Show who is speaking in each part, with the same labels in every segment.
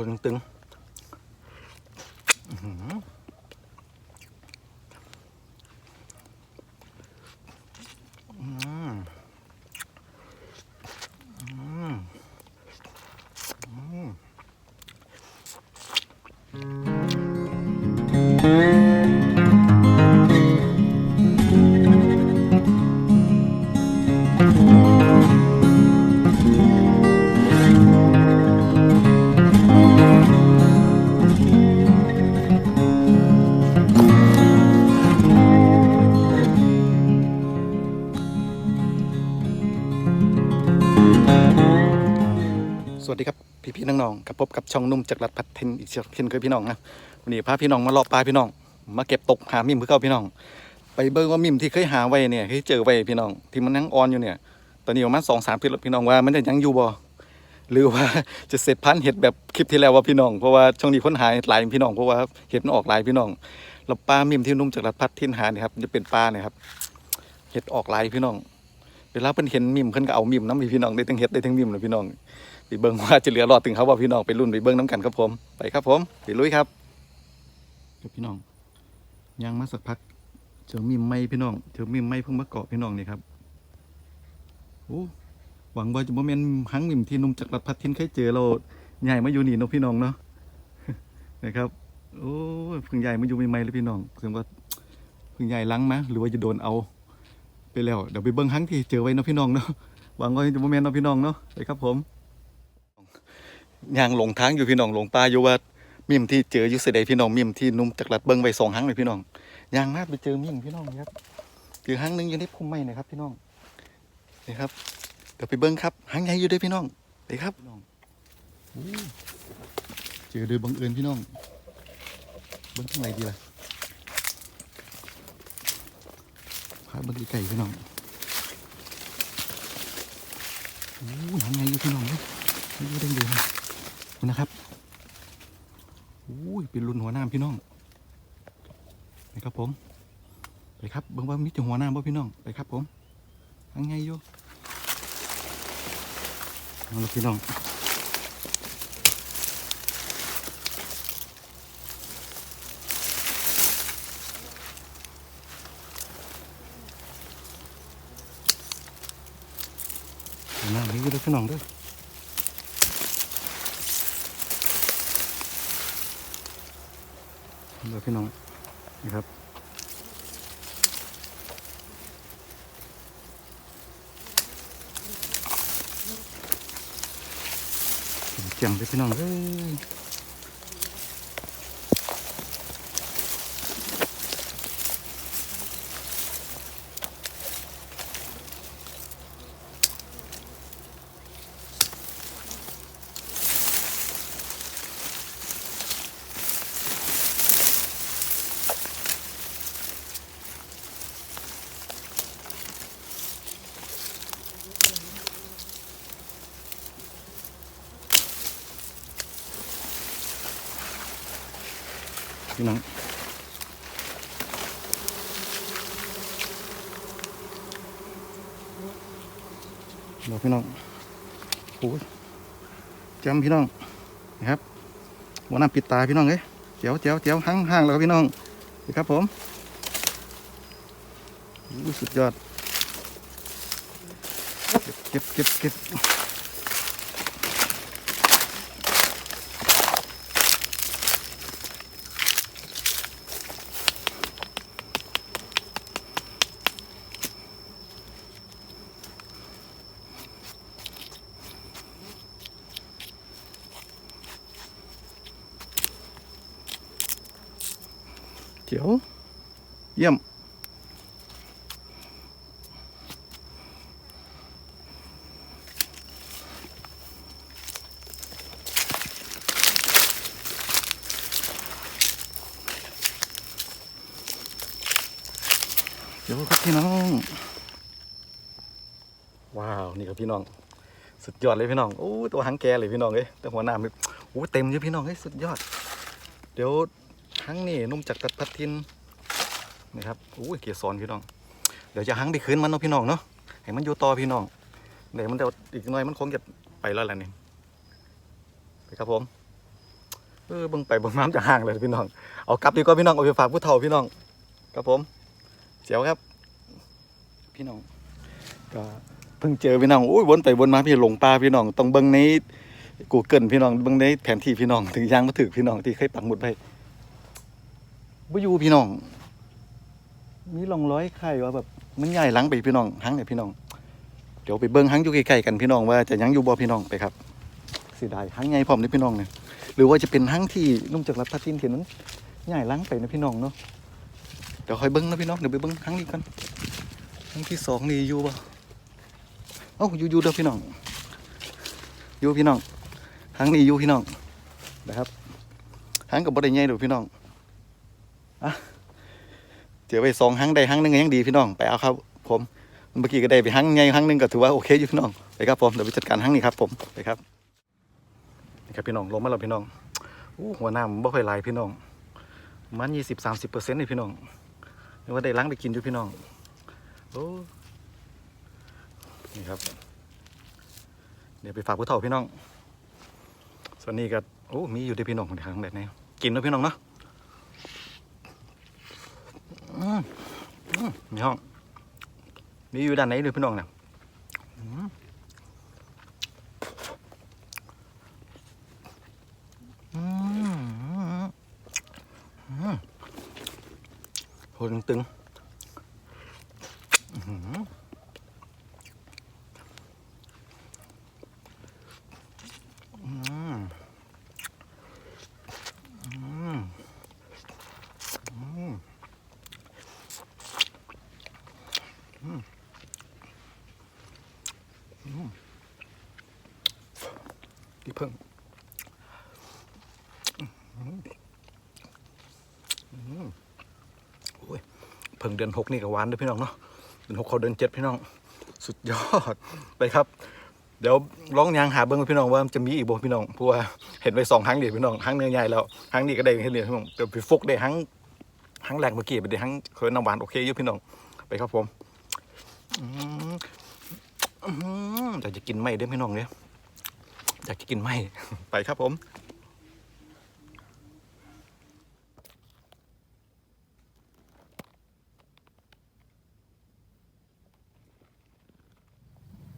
Speaker 1: คนตึงอื้อหืออืม สวัสดีครับพี่พี่ๆน้องๆกับพบกับช่องนุ่มจากรัฐพัฒเทนอีกเช่นเคยพี่น้องนะวันนี้พาพี่น้องมาเลาะปลาพี่น้อง มาเก็บตกหามิมเพื่อเข้าพี่น้อง ไปเบิ่งว่ามิมที่เคยหาไว้เนี่ยเคยเจอไว้พี่น้อง ที่มันนั่งออนอยู่เนี่ย ตอนนี้ประมาณสองสามปีแล้วพี่น้องว่ามันจะยังอยู่บ่หรือว่าจะเสร็จพันเห็ดแบบคลิปที่แล้วว่าพี่น้องเพราะว่าช่วงนี้ค้นหาหลายพี่น้องเพราะว่าเห็ดมันออกหลายพี่น้องแล้วปลามิมที่นุ่มจากรัฐพัฒที่หาเนี่ยครับจะเป็นปลาเนี่ยครับเห็ดออกหลายพี่น้องเวลาเพิ่นเห็นมิมเพิ่นก็เอามิมน้ำพี่น้องได้ทั้งเห็ดได้ทั้งมิมเลยพี่น้อง ไปเบิ้งว่าจะเหลือรอดถึงเขาว่าพี่น้องไปรุ่นไปเบิ้งน้ำกันครับผมไปครับผมไปลุยครับครับพี่น้องยังมาสักพักเจอมีมไม่พี่น้องเจอมีมไม่เพิ่งมาเกาะพี่น้องนี่ครับโอ้หวังว่าจะโมเมนหังมิมที่นุ่มจากรัฐพัฒน์ทินเคยเจอเราใหญ่มาอยู่นี่เนาะพี่น้องเนาะนะครับโอ้พิ่งใหญ่มาอยู่ใหม่ๆเลยพี่น้องแสดงว่าพิ่งใหญ่ลังมาหรือว่าจะโดนเอา ไปแล้วเดี๋ยวไปเบิ้งหังที่เจอไว้เนาะพี่น้องเนาะหวังว่าจะโมเมนเนาะพี่น้องเนาะไปครับผม ย่างหลงทางอยู่พี่น้องหลงป่าอยู่ว่ามิมที่เจออยู่เสยดพี่น้องมิมที่นุ่มจากลัดเบิ้งไปสองหังเลยพี่น้องย่างมากไปเจอมิมพี่น้องครับเจอหังหนึงอยู่ในพุ่มไม้นะครับ พี่น้องนี่ครับเดี๋ยวไปเบิ้งครับหังใหญ่อยู่ด้วยพี่น้องไปครับเจอโดยบังเอิญพี่น้องเบิ้งทางไหนดีล่ะพาเบิ้งไก่พี่น้องโอ้หังใหญ่อยู่พี่น้องเนาะนี่เด้ดูนะ นะครับอุ้ยเป็นรุ่นหัวหน้าพี่น้องไปครับผม ไปครับเบิ่งว่ามีแต่หัวหน้าบ่พี่น้องไปครับผมยังไงอยู่เอาละพี่น้องหัวน้ามีอยู่เด้วพี่น้องด้วย เดี๋ยวพี่น้องนะครับเจียงเลยพี่น้องเอ้ย พี่น้องเดี๋ยวพี่น้องโอ้ยจำพี่น้องนะครับหัวน้าปิดตาพี่น้องเอ้ยเจียวเจียวเจียวห้างห้างแล้วพี่น้องนี่ครับผมโอ้สุดยอด เก็บเก็บเก็บเก็บ เจียว เยี่ยม เดี๋ยวครับพี่น้อง ว้าว นี่ครับพี่น้อง สุดยอดเลยพี่น้องโอ้ตัวหางแกเลยพี่น้องเอ้ยแต่หัวหน้ามันโอ้เต็มอยู่พี่น้องเอ้ยสุดยอด เดี๋ยว หังนี่นุ่มจากตัดพัดทินนะครับโอ้ยเกียร์ซอนพี่น้อง เดี๋ยวจะหังไปคืนมันเนาะพี่น้องเนาะให้มันอยู่ต่อพี่น้องเดี๋ยวมันเดี๋ยวอีกหน่อยมันคงจะไปแล้วแหละนี่ไปครับผมเออบิ่งไปบิ่งมามันจะห่างเลยพี่น้องเอากลับดีกว่าพี่น้องเอาไปฝากผู้เฒ่าพี่น้องครับผมเสียวครับ พี่น้องก็เพิ่งเจอพี่น้องโอ้ยวนไปวนมาพี่หลงป่าพี่น้องต้องเบิ่งในกูเกิลพี่น้องเบิ่งในแผนที่พี่น้องถึงยางมาถึกพี่น้องที่เคยปักหมุดไป บ่อยู่พี่น้อง มีร่องร้อยไข่ว่าแบบมันใหญ่หลังไปพี่น้องหังเนี่ยพี่น้อง เดี๋ยวไปเบิ่งหังอยู่ใกล้ๆกันพี่น้องว่าจะยังอยู่บ่พี่น้องไปครับเสียดายหังใหญ่พร้อมเลยพี่น้องเนี่ยหรือว่าจะเป็นหังที่นุ่มจากรัฐพัทินเห็นมันใหญ่หลังไปนะพี่น้องเนาะเดี๋ยวคอยเบิ่งนะพี่น้องเดี๋ยวไปเบิ่งหังนี้กันหังที่สองนี่อยู่บ่เอ้าอยู่อยู่เด้อพี่น้องอยู่พี่น้องหังนี้อยู่พี่น้องนะครับหังกับบ่ได้ใหญ่ดอกพี่น้อง เจอไปสองหังได้หังหนึงยังดีพี่น้องไปเอาครับ ผมเมื่อกี้ก็ได้ไปหังใหญ่หังหนึงก็ถือว่าโอเคอยู่พี่น้องไปครับผมเดี๋ยวไปจัดการหังนี้ครับ ผมไปครับนี่ครับพี่น้องลงมาแล้วพี่น้องอู้หัวหน้ามันบ่ค่อยหลพี่น้องมันยี่สิบสามสิบเปอร์เซ็นต์เลยพี่น้องเรียกว่าได้ล้างไปกินอยู่พี่น้องโอ้นี่ครับเดี๋ยวไปฝากผู้เฒ่าพี่น้องส่วนนี้ก็โอ้มีอยู่ที่พี่น้องในหังแบบนี้กินแล้วพี่น้องเนาะอืม มีห้องมีอยู่ด้านไหนด้วยพี่น้องเนี่ยโหตึง อืหืออืมอืมอืม ที่เพิ่งโอ้ย เพิ่งเดือนหกนี่กับหวานด้วยพี่น้องเนาะเดือนหกเขาเดือนเจ็ดพี่น้อง สุดยอดไปครับ เดี๋ยวร้องยางหาเบิ้งพี่น้องว่ามันจะมีอีกบ่พี่น้องเพราะว่าเห็นไปสองครั้งเดียวพี่น้องครั้งเนื้อใหญ่แล้วครั้งนี้ก็ได้แค่เดียวพี่น้องเดี๋ยวไปฟกได้ครั้งครั้งแรกเมื่อกี้ไปได้ครั้งเคยน้ำหวานโอเคอยู่พี่น้องไปครับผมอยากจะกินไหมเด้อพี่น้องเนี่ยอยากจะกินไหมไปครับผม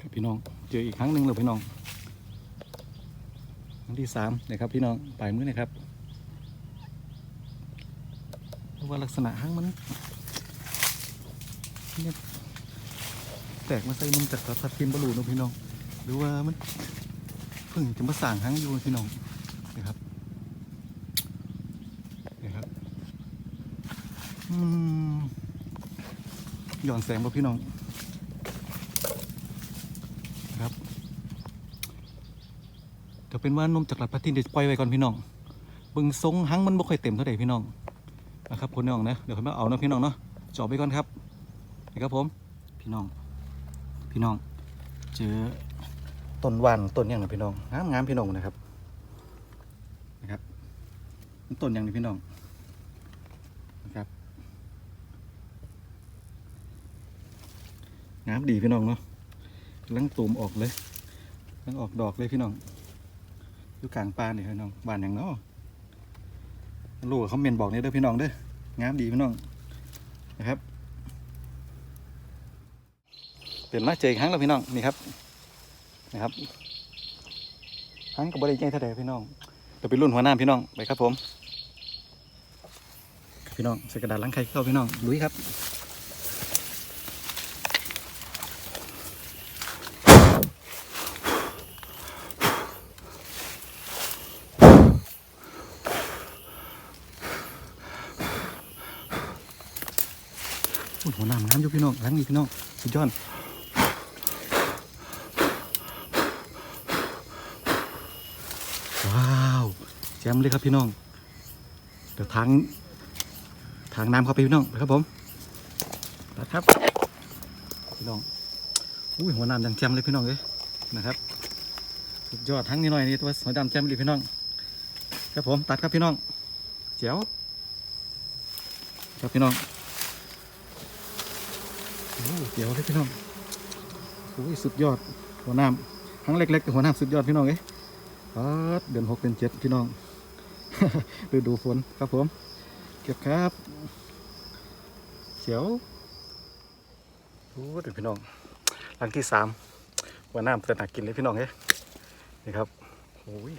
Speaker 1: ครับพี่ น้อง เจออีกครั้งหนึ่งเลยพี่น้องครั้งที่สามนะครับพี่น้องปลายมือนะครับเพราะว่าลักษณะห้างมันแตกมาใส่นมจากทับทิมบลูนะพี่น้อง หรือว่ามันเพิ่งจะมาสั่งห้างอยู่พี่น้องนะครับนะครับอืมหย่อนแสงบ่พี่น้อง ครับเดี๋ยวเป็นว่านมจากหลัดพัทินเดี๋ยวปล่อยไว้ก่อนพี่น้องบิ่งทรงหังมันบ่ค่อยเต็มเท่าใดพี่น้องนะครับคนน้องนะเดี๋ยวค่อยมาเอานะพี่น้องเนาะจอบไปก่อนครับนะครับผมพี่น้อง พี่น้อง เจอต้นวานต้นย่างนะพี่น้องงามงามพี่น้องนะครับนะครับต้นย่างนี้พี่น้องนะครับงามดีพี่น้องเนาะ กำลังตูมออกเลยกำลังออกดอกเลยพี่น้องอยู่กลางป่าเนี่ยพี่น้องบ้านอย่างเนาะลูกเขาเมนบอกเนี่ยเด้อพี่น้องเด้องามดีพี่น้องนะครับเปลี่ยนมาเจออีกครั้งแล้วพี่น้องนี่ครับนะครับครั้งกับบริใจเท่าไหร่พี่น้องเดี๋ยวไปรุ่นหัวหน้าพี่น้องไปครับผม พี่น้องใส่กระดาษล้างไข่เข้าพี่น้องลุยครับ อุ้ยหัวห น้ามันน้ำอยู่พี่น้องล้างนี่พี่น้องสุดยอดว้าวแจ่มเลยครับพี่น้อง เดี๋ยวทางทางน้ำเข้าไปพี่น้องไปครับผมไปครับพี่น้องอุ้ยหัวน้ำยังแจ่มเลยพี่น้องเลยนะครับสุดยอดทั้งนี้หน่อยนี่ตัวหัวดำแจ่มเลยพี่น้องครับผมตัดครับพี่น้องเจ๋วครับพี่น้อง เดี๋ยวเลยพี่น้องโอ้ยสุดยอดหัวน้ำครั้งเล็กๆแต่หัวน้ำสุดยอดพี่น้องเอ้ยเดือนหกเดือนเจ็ดพี่น้องฤดูฝนครับผม เก็บครับเจียวโอ้เดี๋ยวพี่น้องหลังที่สามว่าน้ำจะหนักกินเลยพี่น้องเอ้ยนี่ครับโอ้ย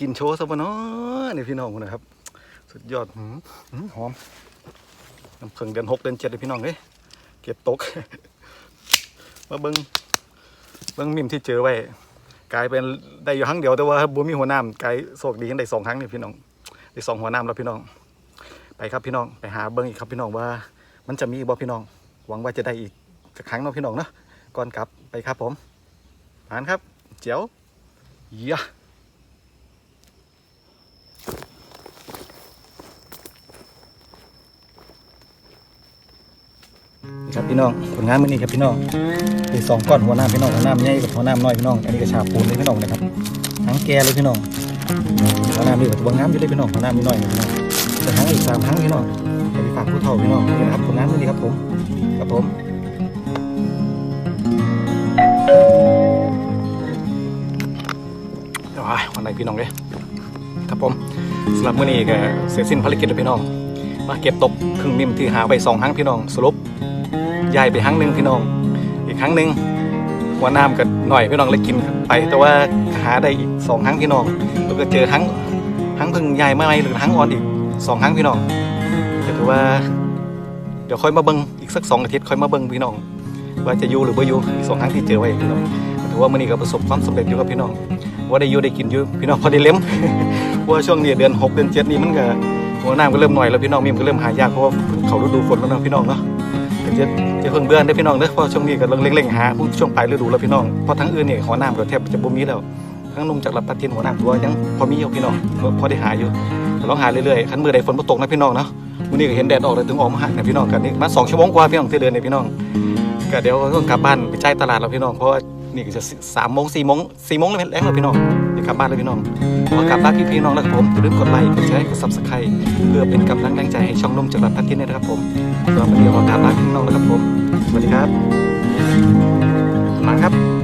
Speaker 1: กินโชว์ซะบ่เนาะนี่พี่น้องนะครับ สุดยอดหอม น้ำเพิ่งเดือนหกเดือนเจ็ดเลยพี่น้องเอ้ยเก็บตก มาเบิ้งเบิ้งมิมที่เจอไว้กลายเป็นได้อยู่ครั้งเดียวแต่ว่าบ่มีหัวหน้ำกลายโศกดีกันได้สองครั้งนี่พี่น้องได้สองหัวหน้ำแล้วพี่น้อง ไปครับพี่น้องไปหาเบิ้งอีกครับพี่น้องว่า มันจะมีอีกบ่พี่น้อง หวังว่าจะได้อีกสักครั้งเนาะพี่น้องเนาะก่อนกลับไปครับผมผ่านครับ เจ๋วเยี่ ครับพี่น้องผลงานมื้อนี้ครับพี่น้องอีกสองก้อนหัวหน้าพี่น้องหัวหน้าใหญ่กับหัวหน้าน้อยพี่น้องอันนี้ก็ชาปูนเลยพี่น้องนะครับทั้งแกเลยพี่น้องหัวหน้ามีกับตัวงามอยู่เลยพี่น้องหัวหน้ามีน้อยพี่น้องแต่ทั้งอีกสามครั้งพี่น้องจะไปฝากผู้เฒ่าพี่น้องนี่นะครับผลงานมื้อนี้ครับผมครับผมว้ายวันไหนพี่น้องเลยครับผมสำหรับมื้อนี้ก็เสร็จสิ้นภารกิจแล้วพี่น้อง มาเก็บตกครึ่งมิมที่หาไปสองครั้งพี่น้องสรุป ย้ายไปครั้งหนึ่งพี่น้อง อีกครั้งหนึ่งหัวน้ำกับหน่อยพี่น้องเลยกินไป แต่ว่าหาได้อีกสองครั้งพี่น้องแล้วก็เจอทั้งทั้งพึ่งใหญ่มาไหมหรือทั้งอ่อนอีกสองครั้งพี่น้องก็ถือว่าเดี๋ยวค่อยมาเบิ้งอีกสักสองอาทิตย์ค่อยมาเบิ้งพี่น้อง ว่าจะอยู่หรือไม่อยู่อีกสองครั้งที่เจอไว้พี่น้องถือว่ามื่อนี้ก็ประสบความสำเร็จอยู่ครับพี่น้อง ว่าได้อยู่ได้กินอยู่พี่น้องพอได้เล้มเพราะว่าช่วงนี้เดือนหกเดือนเจ็ดนี้มันก็หัวน้ำก็เริ่มหน่อยแล้วพี่น้องมีมก็เริ่มหายากเพราะว่าเขาฤดูฝนแล้วนะพี่น้องเนาะ จะจะเพิ่งเดือนได้พี่น้องเด้อเพราะช่วงนี้ก็เร่งๆหาผู้ช่วงปลายฤดูแล้วพี่น้องเพราะทั้งอื่นเนี่ยหัวน้ำก็แทบจะบ่มีแล้วทั้งนุ่มจากรับปัดเทียนหัวหน้ำตัวยังพอมีอยู่พี่น้องพอได้หาอยู่ลองหาเรื่อยๆคันมือใดฝนบ่ตกนะพี่น้องเนาะมื้อนี้ก็เห็นแดดออกเลยถึงออกมาหาเนี่ยพี่น้องกันนี่มาสองชั่วโมงกว่าพี่น้องที่เดินเนี่ยพี่น้องก็เดี๋ยวต้องกลับบ้านไปจ่ายตลาดแล้วพี่น้องเพราะว่านี่ก็จะสามโมงสี่โมงสี่โมงแล้วแล้วพี่น้องเดี๋ยวกลับบ้านแล้วพี่น้อง ขอกลับบ้านพี่พี่น้องแล้วครับผมอย่าลืมกดไลค์กดแชร์กด subscribe เพื่อเป็นกำลังแรงใจให้ช่องนุ่มจากรับปัดเทียนด้วยนะครับผมสำหรับวันนี้ขอกลับบ้านพี่น้องแล้วครับผมสวัสดีครับมาครับ